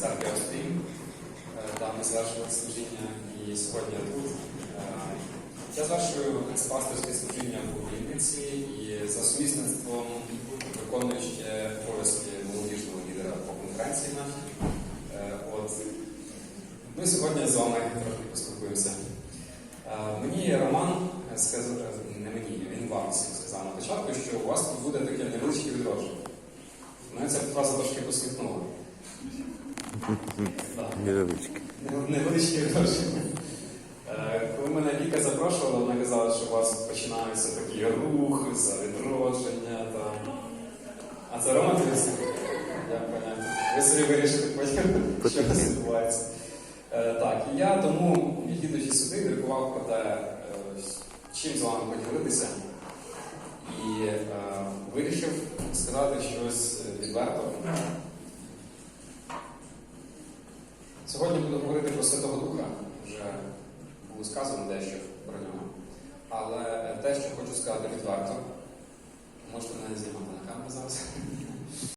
церкві Австрії. Там ми завершили служіння і сьогодні я тут. Е, Я завершую це пасторське служіння у Вінниці і за сумісництвом виконую ще обов'язки молодіжного лідера по конференції нашій. Е. Ми сьогодні з вами трохи поспілкуємося. Е, Мені Роман сказав, не мені, він вам сказав на початку, що у вас тут буде таке невеличке відродження. Мене ця фраза трошки посміхнула. Так. Невеличке. Не- Невеличке відродження. Е, Коли мене Віка запрошувала, вона казала, що у вас починається такий рух за відродження. Там. А це Рома тобі понятно. Ви собі вирішите потім, що нас відбувається. Е, Так, і я тому, їдучи сюди, міркував про те, чим з вами поділитися. І е, вирішив сказати щось відверто. Сьогодні буду говорити про Святого Духа, вже було сказано дещо про нього. Але те, що хочу сказати відверто, можете мене знімати на камеру зараз.